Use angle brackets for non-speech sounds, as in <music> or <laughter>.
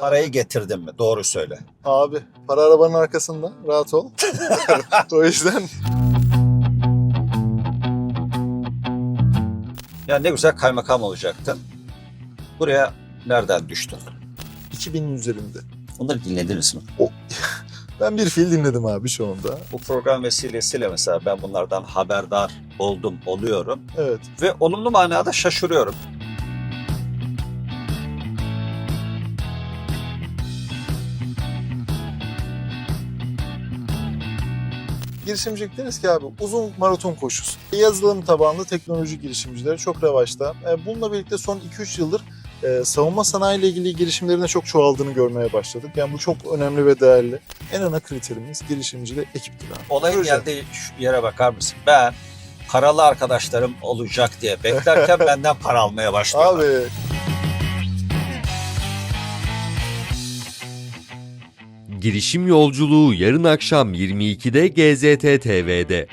Parayı getirdin mi? Doğru söyle. Abi para arabanın arkasında. Rahat ol. <laughs> o yüzden Ya ne güzel kaymakam olacaktın. Buraya nereden düştün? 2000'in üzerinde. Bunları dinlediniz mi? <laughs> Ben bir fil dinledim abi şu anda. Bu program vesilesiyle mesela ben bunlardan haberdar oldum, oluyorum. Evet. Ve olumlu manada şaşırıyorum. Girişimcilik deriz ki abi uzun maraton koşusu. Yazılım tabanlı teknoloji girişimcileri çok revaçta. E, Bununla birlikte son 2-3 yıldır e, savunma sanayi ile ilgili girişimlerin de çok çoğaldığını görmeye başladık. Yani bu çok önemli ve değerli. En ana kriterimiz girişimci de ekiptir abi. Olayın Proje. geldiği şu yere bakar mısın? Ben paralı arkadaşlarım olacak diye beklerken <laughs> benden para almaya başlıyorlar. Abi Girişim yolculuğu yarın akşam 22'de GZT TV'de.